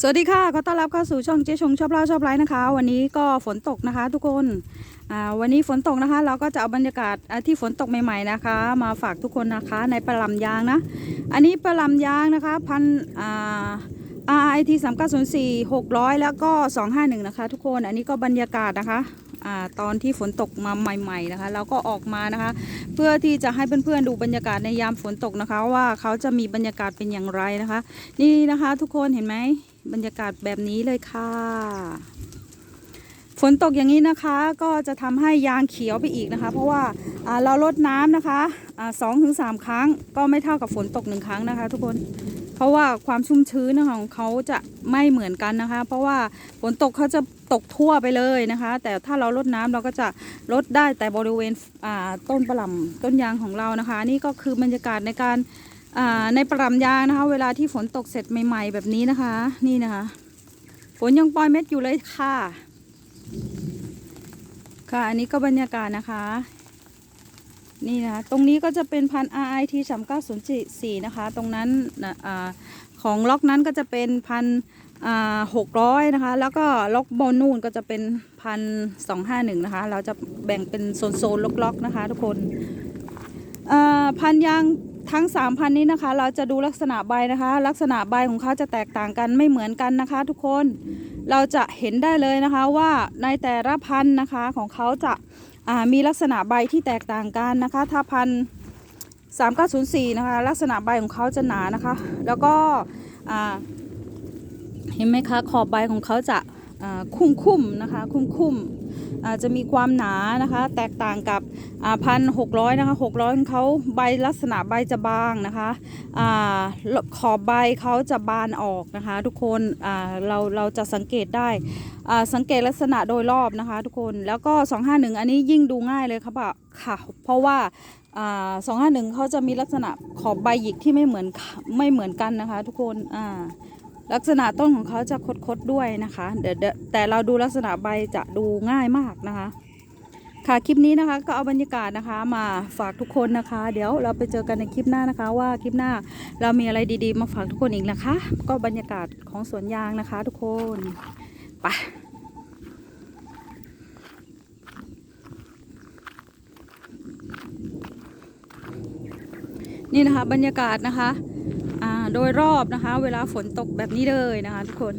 สวัสดีค่ะขอต้อนรับเข้าสู่ช่องเจ๊ชงชอบเล่าชอบไลฟ์นะคะ วันนี้ก็ฝนตกนะคะ ทุกคนอ่าวันนี้ฝนตกนะคะ เราก็จะเอาบรรยากาศที่ฝนตกใหม่ๆนะคะ มาฝากทุกคนนะคะในปลาลำยางนะ อันนี้ปลาลำยางนะคะพันอ่า RIT 3 9 0 4 600แล้วก็251นะคะ ทุกคนอันนี้ก็บรรยากาศนะคะอ่าตอนที่ฝนตกมาใหม่ ๆนะคะ เราก็ออกมานะคะ เพื่อที่จะให้เพื่อนๆดูบรรยากาศในยามฝนตกนะคะ ว่าเขาจะมีบรรยากาศเป็นอย่างไรนะคะ นี่นะคะทุกคนเห็นไหม บรรยากาศแบบนี้เลยค่ะ ฝนตกอย่างนี้นะคะก็จะทำให้ยางเขียวไปอีกนะคะ เพราะว่าเราลดน้ำนะคะสองถึงสามครั้งก็ไม่เท่ากับฝนตกหนึ่งครั้งนะคะ ทุกคนเพราะว่าความชุ่มชื้นของเขาจะไม่เหมือนกันนะคะ เพราะว่าฝนตกเขาจะตกทั่วไปเลยนะคะ แต่ถ้าเราลดน้ำเราก็จะลดได้แต่บริเวณต้นปลำต้นยางของเรานะคะ นี่ก็คือบรรยากาศในการ ในปลำยางนะคะ เวลาที่ฝนตกเสร็จใหม่ ๆ แบบนี้นะคะ นี่นะคะ ฝนยังปล่อยเม็ดอยู่เลยค่ะ ค่ะอันนี้ก็บรรยากาศนะคะ นี่นะคะ ตรงนี้ก็จะเป็นพัน RIT 3904นะคะ ตรงนั้นอของล็อกนั้นก็จะเป็นพันหกร้อยนะคะ แล้วก็ล็อกบนนู่นก็จะเป็นพันสองห้าหนึ่งนะคะ เราจะแบ่งเป็นโซนๆล็อกๆนะคะ ทุกคนพันยาง ทั้งสามพันนี้นะคะ เราจะดูลักษณะใบนะคะ ลักษณะใบของเขาจะแตกต่างกันไม่เหมือนกันนะคะ ทุกคนเราจะเห็นได้เลยนะคะว่าในแต่ละพันธุ์นะคะของเขาจะามีลักษณะใบที่แตกต่างกันนะคะ ถ้าพันสามเก้าศูนย์สี่นะคะ ลักษณะใบของเขาจะหนานะคะ แล้วก็เห็นไหมคะขอบใบของเขาจะ อ่าคุ้มนะคะคุ้มๆอ่าจะมีความหนานะคะแตกต่างกับพันหกร้อยนะคะหกร้อยเขาใบลักษณะใบจะบางนะคะอขอบใบเขาจะบานออกนะคะ ทุกคนเราเราจะสังเกตได้สังเกตลักษณะโดยรอบนะคะ ทุกคนแล้วก็ 251 อันนี้ยิ่งดูง่ายเลยครับค่ะเพราะว่าอ่า251เขาจะมีลักษณะขอบใบหยิกที่ไม่เหมือนไม่เหมือนกันนะคะ ทุกคนอ่า ลักษณะต้นของเขาจะคดๆด้วยนะคะ เดี๋ยวแต่เราดูลักษณะใบจะดูง่ายมากนะคะ ค่ะคลิปนี้นะคะก็เอาบรรยากาศนะคะ มาฝากทุกคนนะคะ เดี๋ยวเราไปเจอกันในคลิปหน้านะคะ ว่าคลิปหน้าเรามีอะไรดีๆ มาฝากทุกคนอีกนะคะ ก็บรรยากาศของสวนยางนะคะ ทุกคนไปนี่นะคะบรรยากาศนะคะ โดยรอบนะคะ เวลาฝนตกแบบนี้เลยนะคะทุกคน